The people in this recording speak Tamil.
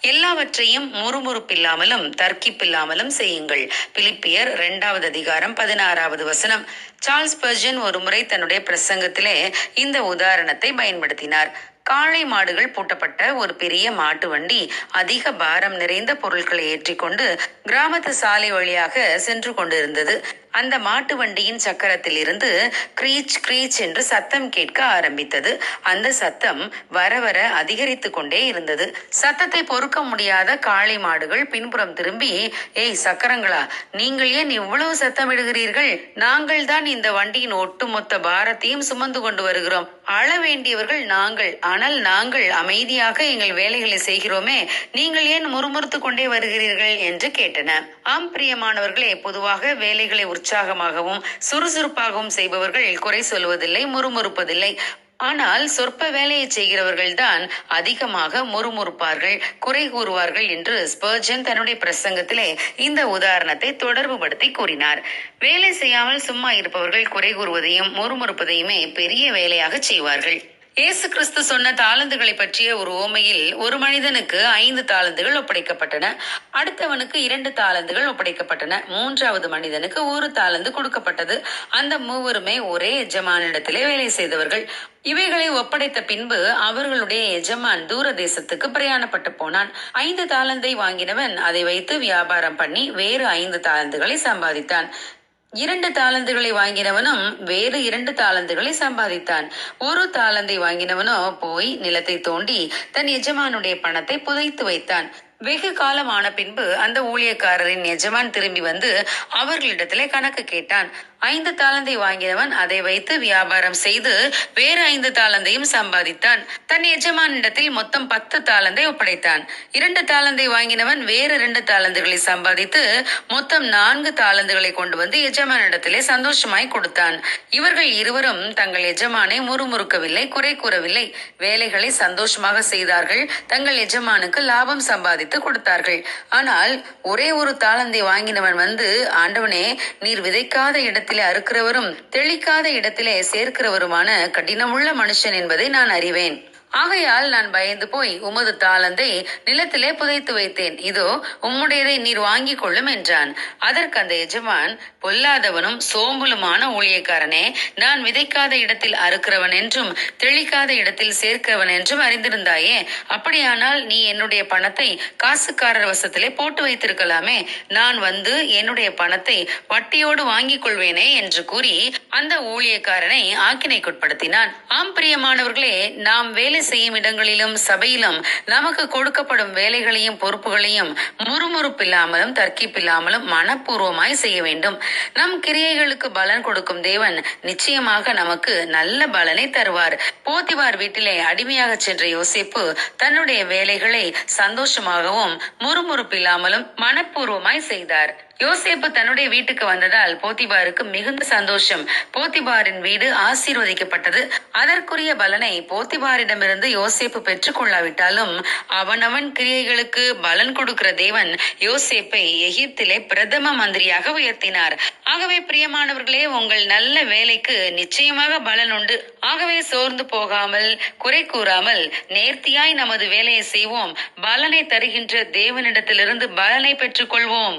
எல்லாவற்றையும் முறுமுறுப்பில்லாமலும் தர்க்கிப்பில்லாமலும் செய்யுங்கள். பிலிப்பியர் இரண்டாவது அதிகாரம் பதினாறாவது வசனம். சார்ல்ஸ் பர்ஜன் ஒருமுறை தன்னுடைய பிரசங்கத்திலே இந்த உதாரணத்தை பயன்படுத்தினார். காளை மாடுகள் பூட்டப்பட்ட ஒரு பெரிய மாட்டு வண்டி அதிக பாரம் நிறைந்த பொருட்களை ஏற்றிக்கொண்டு கிராமத்து சாலை வழியாக சென்று கொண்டிருந்தது. அந்த மாட்டு வண்டியின் சக்கரத்தில் இருந்து கிரீச் கிரீச் என்று சத்தம் கேட்க ஆரம்பித்தது. அந்த சத்தம் வர வர அதிகரித்து கொண்டே இருந்தது. சத்தத்தை பொறுக்க முடியாத காளை மாடுகள் பின்புறம் திரும்பி ஏய் சக்கரங்களா நீங்கள் ஏன் இவ்வளவு சத்தமிடுகிறீர்கள்? நாங்கள் தான் இந்த வண்டியின் ஒட்டுமொத்த பாரத்தையும் சுமந்து கொண்டு வருகிறோம். அழ வேண்டியவர்கள் நாங்கள் ஆனால் நாங்கள் அமைதியாக எங்கள் வேலைகளை செய்கிறோமே. நீங்கள் ஏன் முறுமுறுத்து கொண்டே வருகிறீர்கள்? என்று கேட்டன. ஆம் பிரியமானவர்களே பொதுவாக வேலைகளை உற்சாகமாகவும் சுறுசுறுப்பாகவும் செய்பவர்கள் குறை சொல்வதில்லை முறுமுறுப்பதில்லை. ஆனால் சொற்ப வேலையை செய்கிறவர்கள் தான் அதிகமாக முறுமுறுப்பார்கள் குறை கூறுவார்கள் என்று ஸ்பர்ஜன் தன்னுடைய பிரசங்கத்திலே இந்த உதாரணத்தை தொடர்புபடுத்தி கூறினார். வேலை செய்யாமல் சும்மா இருப்பவர்கள் குறை கூறுவதையும் முறுமுறுப்பதையுமே பெரிய வேலையாக செய்வார்கள். இயேசு கிறிஸ்து சொன்ன தாளந்துகளை பற்றிய ஒரு ஓமையில் ஒரு மனிதனுக்கு ஐந்து தாளந்துகள் ஒப்படைக்கப்பட்டன. அடுத்தவனுக்கு இரண்டு தாளந்துகள் ஒப்படைக்கப்பட்டன. மூன்றாவது மனிதனுக்கு ஒரு தாளந்து கொடுக்கப்பட்டது. அந்த மூவருமே ஒரே எஜமானிடத்திலே வேலை செய்தவர்கள். இவைகளை ஒப்படைத்த பின்பு அவர்களுடைய எஜமான் தூர தேசத்துக்கு பிரயாணப்பட்டு போனான். ஐந்து தாளந்தை வாங்கினவன் அதை வைத்து வியாபாரம் பண்ணி வேறு ஐந்து தாளந்துகளை சம்பாதித்தான். இரண்டு தாளந்துகளை வாங்கினவனும் வேறு இரண்டு தாளந்துகளை சம்பாதித்தான். ஒரு தாளந்தை வாங்கினவனோ போய் நிலத்தை தோண்டி தன் எஜமானுடைய பணத்தை புதைத்து வைத்தான். வெகு காலமான பின்பு அந்த ஊழியக்காரரின் எஜமான் திரும்பி வந்து அவர்களிடத்திலே கணக்கு கேட்டான். ஐந்து தாளந்தை வாங்கினவன் அதை வைத்து வியாபாரம் செய்து வேறு ஐந்து தாளந்தையும் சம்பாதித்தான். தன் எஜமானிடத்தில் மொத்தம் பத்து தாளந்தை ஒப்படைத்தான். இரண்டு தாளந்தை வாங்கினவன் வேறு இரண்டு தாளந்துகளை சம்பாதித்து மொத்தம் நான்கு தாளந்துகளை கொண்டு வந்து எஜமானிடத்திலே சந்தோஷமாய் கொடுத்தான். இவர்கள் இருவரும் தங்கள் எஜமானை முறுமுறுக்கவில்லை குறை கூறவில்லை. வேலைகளை சந்தோஷமாக செய்தார்கள். தங்கள் எஜமானுக்கு லாபம் விதைத்து கொடுத்தார்கள். ஆனால் ஒரே ஒரு தாளந்தை வாங்கினவன் வந்து ஆண்டவனே நீர் விதைக்காத இடத்திலே அறுக்கிறவரும் தெளிக்காத இடத்திலே சேர்க்கிறவருமான கடினமுள்ள மனுஷன் என்பதை நான் அறிவேன். ஆகையால் நான் பயந்து போய் உமது தாளந்தை நிலத்திலே புதைத்து வைத்தேன். இதோ உம்முடையதை நீர் வாங்கிக் கொள்ளும் என்றான். அதற்கு அந்த எஜமான் பொல்லாதவனும் சோம்பலுமான ஊழியக்காரனே நான் விதைக்காத இடத்தில் அறுக்கிறவன் என்றும் தெளிக்காத இடத்தில் சேர்க்கிறவன் என்றும் அறிந்திருந்தாயே அப்படியானால் நீ என்னுடைய பணத்தை காசுக்காரர் வசத்திலே போட்டு வைத்திருக்கலாமே நான் வந்து என்னுடைய பணத்தை வட்டியோடு வாங்கிக் கொள்வேனே என்று கூறி அந்த ஊழியக்காரனை ஆக்கினைக்குட்படுத்தினான். ஆம் பிரியமானவர்களே நாம் வேலை செய்யும் இடங்களிலும் சபையிலும் நமக்கு கொடுக்கப்படும் வேலைகளையும் பொறுப்புகளையும் முறுமுறுப்பில்லாமலும் தர்க்கிப்பில்லாமலும் மனப்பூர்வமாய் செய்ய வேண்டும். நம் கிரியைகளுக்கு பலன் கொடுக்கும் தேவன் நிச்சயமாக நமக்கு நல்ல பலனை தருவார். போத்திவார் வீட்டிலே அடிமையாக சென்ற யோசிப்பு தன்னுடைய வேலைகளை சந்தோஷமாகவும் முறுமுறுப்பில்லாமலும் மனப்பூர்வமாய் செய்தார். யோசேப்பு தன்னுடைய வீட்டுக்கு வந்ததால் போத்திபாருக்கு மிகுந்த சந்தோஷம். போத்திபாரின் வீடு ஆசீர்வதிக்கப்பட்டது. அதற்குரிய பலனை போத்திபாரிடமிருந்து யோசேப்பு பெற்றுக் கொள்ளாவிட்டாலும் அவனவன் கிரியைகளுக்கு பலன் கொடுக்கிற தேவன் யோசேப்பை எகிப்திலே பிரதம மந்திரியாக உயர்த்தினார். ஆகவே பிரியமானவர்களே உங்கள் நல்ல வேலைக்கு நிச்சயமாக பலன் உண்டு. ஆகவே சோர்ந்து போகாமல் குறை கூறாமல் நேர்த்தியாய் நமது வேலையை செய்வோம். பலனை தருகின்ற தேவனிடத்திலிருந்து பலனை பெற்றுக் கொள்வோம்